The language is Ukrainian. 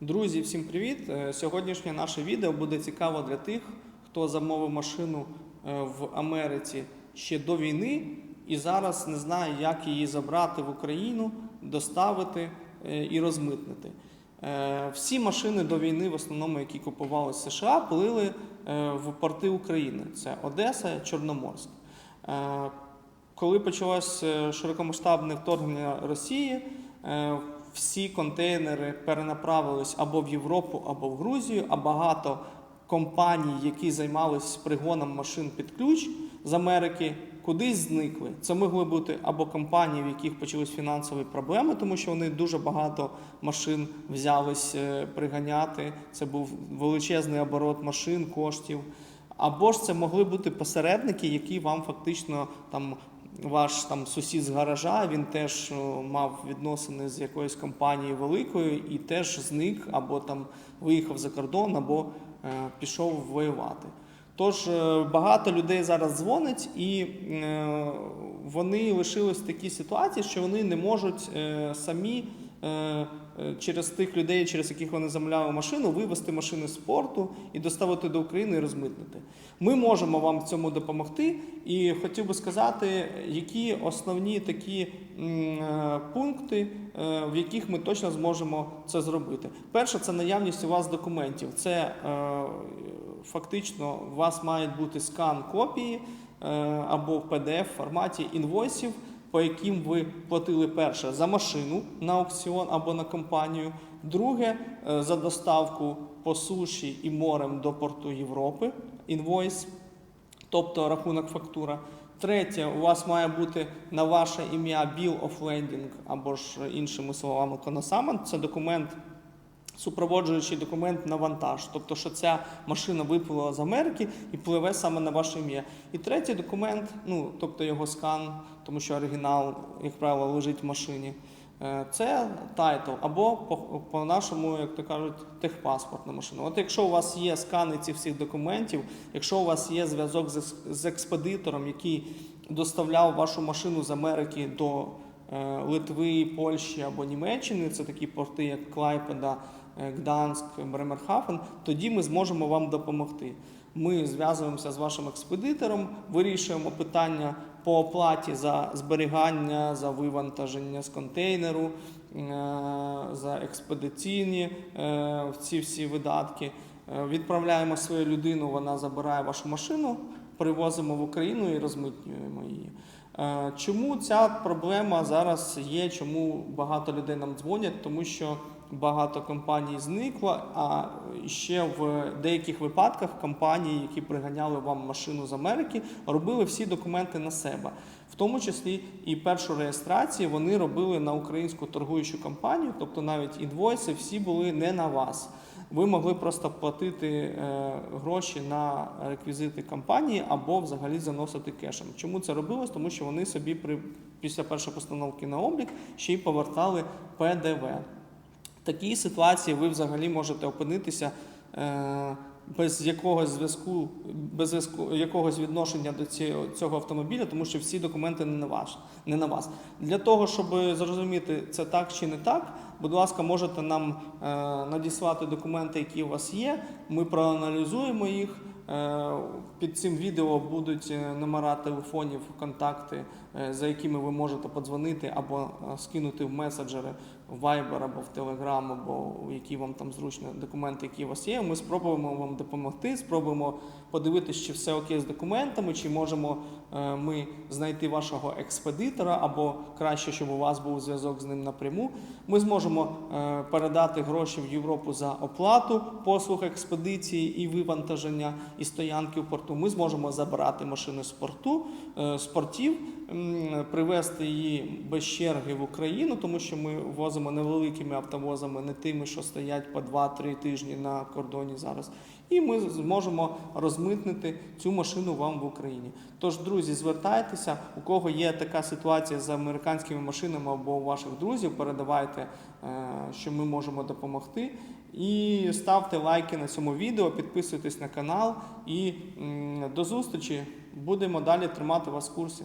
Друзі, всім привіт! Е, Сьогоднішнє наше відео буде цікаво для тих, хто замовив машину е, в Америці ще до війни і зараз не знає, як її забрати в Україну, доставити е, і розмитнити. Всі машини до війни, в основному, які купували з США, плили в порти України: це Одеса, Чорноморськ. Коли почалось широкомасштабне вторгнення Росії, всі контейнери перенаправились або в Європу, або в Грузію, а багато компаній, які займалися пригоном машин під ключ з Америки, кудись зникли. Це могли бути або компанії, в яких почались фінансові проблеми, тому що вони дуже багато машин взялись е, приганяти. Це був величезний оборот машин, коштів. Або ж це могли бути посередники, які вам фактично там ваш там сусід з гаража, він теж мав відносини з якоюсь компанією великою і теж зник, або там виїхав за кордон, або е, пішов воювати. Тож е, багато людей зараз дзвонить, і е, вони лишились в такій ситуації, що вони не можуть е, самі е, е, через тих людей, через яких вони замовляли машину, вивезти машини з порту і доставити до України і розмитнити. Ми можемо вам в цьому допомогти. І хотів би сказати, які основні такі е, пункти, е, в яких ми точно зможемо це зробити. Перше, це наявність у вас документів. Це е, фактично у вас мають бути скан копії е, або в PDF форматі інвойсів, по яким ви платили перше за машину на аукціон або на компанію, друге е, за доставку по суші і морем до порту Європи, інвойс, тобто рахунок фактура. Третє, у вас має бути на ваше ім'я Bill of Landing або ж іншими словами коносамент. Це документ, супроводжуючий документ на вантаж. Тобто, що ця машина виплила з Америки і пливе саме на ваше ім'я. І третій документ, ну тобто його скан, тому що оригінал, як правило, лежить в машині. Е, Це тайтл або по, по нашому, як то кажуть, техпаспорт на машину. От якщо у вас є скани цих всіх документів, якщо у вас є зв'язок з, експедитором, який доставляв вашу машину з Америки до Литви, Польщі або Німеччини, це такі порти, як Клайпеда, е, Гданськ, Бремерхафен, тоді ми зможемо вам допомогти. Ми зв'язуємося з вашим експедитором, вирішуємо питання по оплаті за зберігання, за вивантаження з контейнеру, е, за експедиційні е, ці всі видатки. Е, Відправляємо свою людину, вона забирає вашу машину, привозимо в Україну і розмитнюємо її. Е, Чому ця проблема зараз є? Чому багато людей нам дзвонять? Тому що багато компаній зникло, а ще в деяких випадках компанії, які приганяли вам машину з Америки, робили всі документи на себе. В тому числі і першу реєстрацію вони робили на українську торгуючу компанію, тобто навіть інвойси всі були не на вас. Ви могли просто платити е, гроші на реквізити компанії або взагалі заносити кешем. Чому це робилось? Тому що вони собі при після першої постановки на облік ще й повертали ПДВ. В такій ситуації ви взагалі можете опинитися е, без якогось зв'язку, без зв'язку якогось відношення до цього, автомобіля, тому що всі документи не на ваш, не на вас. Для того, щоб зрозуміти, це так чи не так, будь ласка, можете нам е, надіслати документи, які у вас є. Ми проаналізуємо їх. Е, Під цим відео будуть е, номера телефонів, контакти, е, за якими ви можете подзвонити або скинути в меседжери в Viber або в Telegram, або які вам там зручно документи, які у вас є. Ми спробуємо вам допомогти, спробуємо подивитися, чи все окей з документами, чи можемо е, ми знайти вашого експедитора, або краще, щоб у вас був зв'язок з ним напряму. Ми зможемо е, передати гроші в Європу за оплату послуг експедиції і вивантаження і стоянки в порту. Ми зможемо забрати машину з порту, е, з портів, привезти її без черги в Україну, тому що ми возимо невеликими автовозами, не тими, що стоять по 2-3 тижні на кордоні зараз. І ми зможемо розмитнити цю машину вам в Україні. Тож, друзі, звертайтеся, у кого є така ситуація з американськими машинами або у ваших друзів, передавайте, е, що ми можемо допомогти. І ставте лайки на цьому відео, підписуйтесь на канал і до зустрічі. Будемо далі тримати вас в курсі.